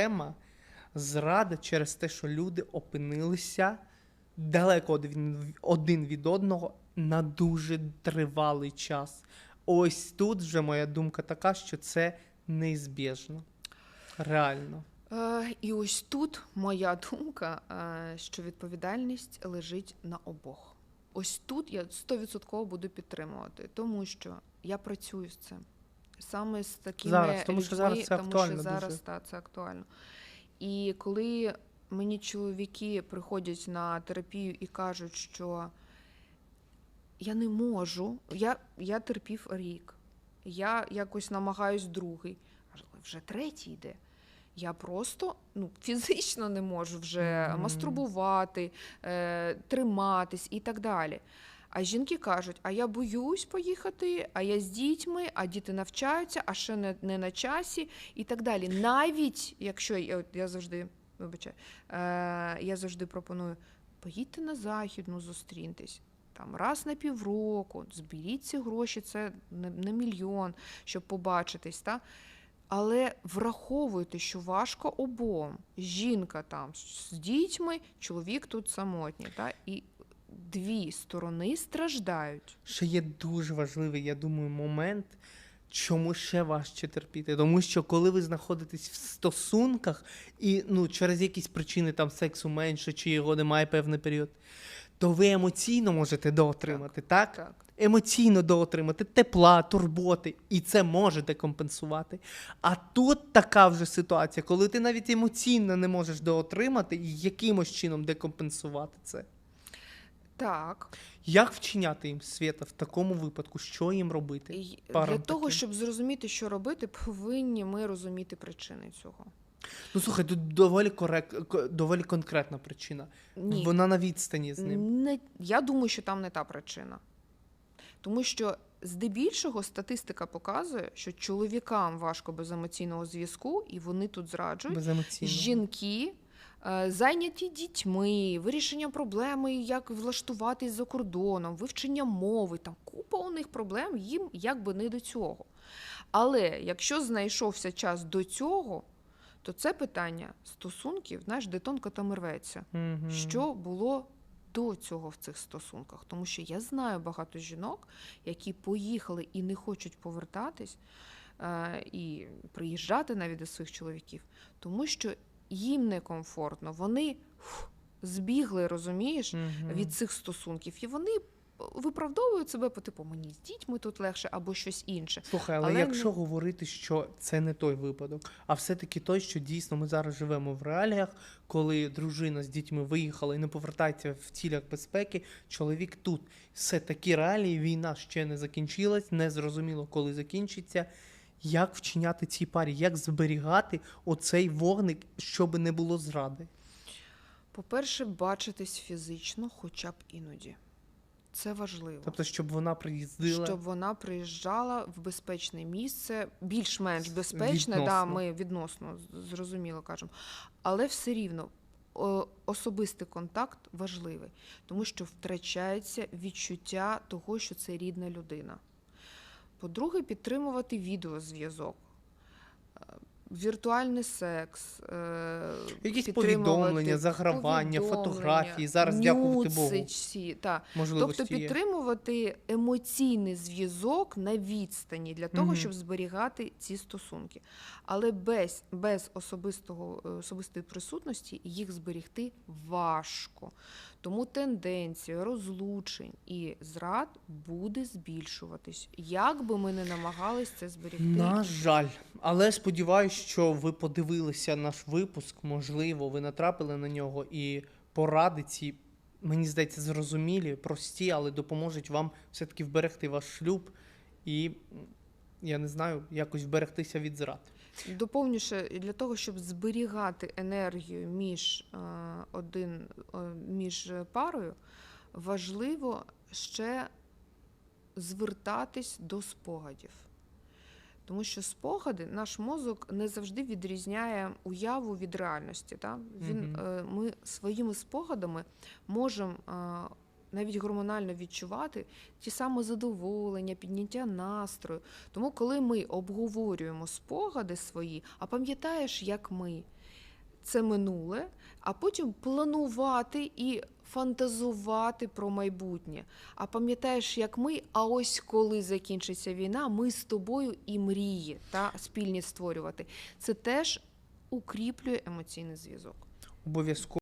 тема зрада через те, що люди опинилися далеко один, від одного на дуже тривалий час. Ось тут вже моя думка така, що це неізбіжно. Реально. Е, і ось тут моя думка, е, що відповідальність лежить на обох. Ось тут я 100% буду підтримувати, тому що я працюю з цим. Саме з такими Зараз, тому що людьми, зараз це тому актуально що зараз дуже. та, це актуально. І коли мені чоловіки приходять на терапію і кажуть, що я не можу, я, я терпів рік, я якось намагаюсь другий, вже третій йде. Я просто ну, фізично не можу вже Мгм. мастурбувати, е, триматись і так далі. А жінки кажуть: а я боюсь поїхати, а я з дітьми, а діти навчаються, а ще не, не на часі, і так далі. Навіть якщо я, я завжди вибачаю, е, я завжди пропоную поїдьте на західну, зустріньтесь. Там раз на півроку, зберіть ці гроші, це не, не мільйон, щоб побачитись. Та? Але враховуйте, що важко обом. Жінка там з дітьми, чоловік тут самотній. Та? І дві сторони страждають. Ще є дуже важливий, я думаю, момент, чому ще важче терпіти. Тому що коли ви знаходитесь в стосунках, і ну, через якісь причини там сексу менше, чи його немає певний період, то ви емоційно можете доотримати, так? Так. Емоційно доотримати тепла, турботи, і це можете компенсувати. А тут така вже ситуація, коли ти навіть емоційно не можеш доотримати і якимось чином декомпенсувати це. Так. Як вчиняти їм свята в такому випадку? Що їм робити? Парам для того, таким. щоб зрозуміти, що робити, повинні ми розуміти причини цього. Ну слухай, тут доволі корек... к- доволі конкретна причина. Ні. Вона на відстані з ним. Не, я думаю, що там не та причина. Тому що здебільшого статистика показує, що чоловікам важко без емоційного зв'язку, і вони тут зраджують. Жінки зайняті дітьми, вирішенням проблеми, як влаштуватись за кордоном, вивчення мови, там купа у них проблем, їм якби не до цього. Але якщо знайшовся час до цього, то це питання стосунків, знаєш, де тонко там рветься. Мгм. Що було до цього в цих стосунках? Тому що я знаю багато жінок, які поїхали і не хочуть повертатись е, і приїжджати навіть до своїх чоловіків, тому що їм некомфортно. Вони фух, збігли, розумієш, Мгм. від цих стосунків, і вони виправдовують себе по типу мені з дітьми тут легше або щось інше. Слухай, але, Але якщо ну- говорити, що це не той випадок, а все-таки той, що дійсно ми зараз живемо в реаліях, коли дружина з дітьми виїхала і не повертається в цілях безпеки, чоловік тут. Все такі реалії, війна ще не закінчилась, не зрозуміло, коли закінчиться. Як вчиняти цій парі, як зберігати оцей вогник, щоб не було зради? По-перше, бачитись фізично, хоча б іноді. Це важливо. Тобто, щоб вона приїздила. Щоб вона приїжджала в безпечне місце, більш-менш безпечне, да, ми відносно зрозуміло кажемо. Але все рівно особистий контакт важливий, тому що втрачається відчуття того, що це рідна людина. По-друге, підтримувати відеозв'язок. Віртуальний секс, е, Якісь повідомлення, загравання, повідомлення, фотографії. Зараз, дякувати Богу, та. Тобто є. підтримувати емоційний зв'язок на відстані для того, Мгм. щоб зберігати ці стосунки. Але без, без особистого, е, особистої присутності їх зберігти важко. Тому тенденція розлучень і зрад буде збільшуватись. Як би ми не намагались це зберігти. На жаль, але сподіваюся, що ви подивилися наш випуск. Можливо, ви натрапили на нього і поради ці, мені здається, зрозумілі, прості, але допоможуть вам все-таки вберегти ваш шлюб і, я не знаю, якось вберегтися від зрад. Доповню ще для того, щоб зберігати енергію між, е, один, е, між парою, важливо ще звертатись до спогадів. Тому що спогади, наш мозок не завжди відрізняє уяву від реальності. Та? Він, е, ми своїми спогадами можемо е, навіть гормонально відчувати ті саме задоволення, підняття настрою. Тому, коли ми обговорюємо спогади свої, а пам'ятаєш, як ми, це минуле, а потім планувати і фантазувати про майбутнє. А пам'ятаєш, як ми, а ось коли закінчиться війна, ми з тобою і мрії та спільні створювати. Це теж укріплює емоційний зв'язок. Обов'язково.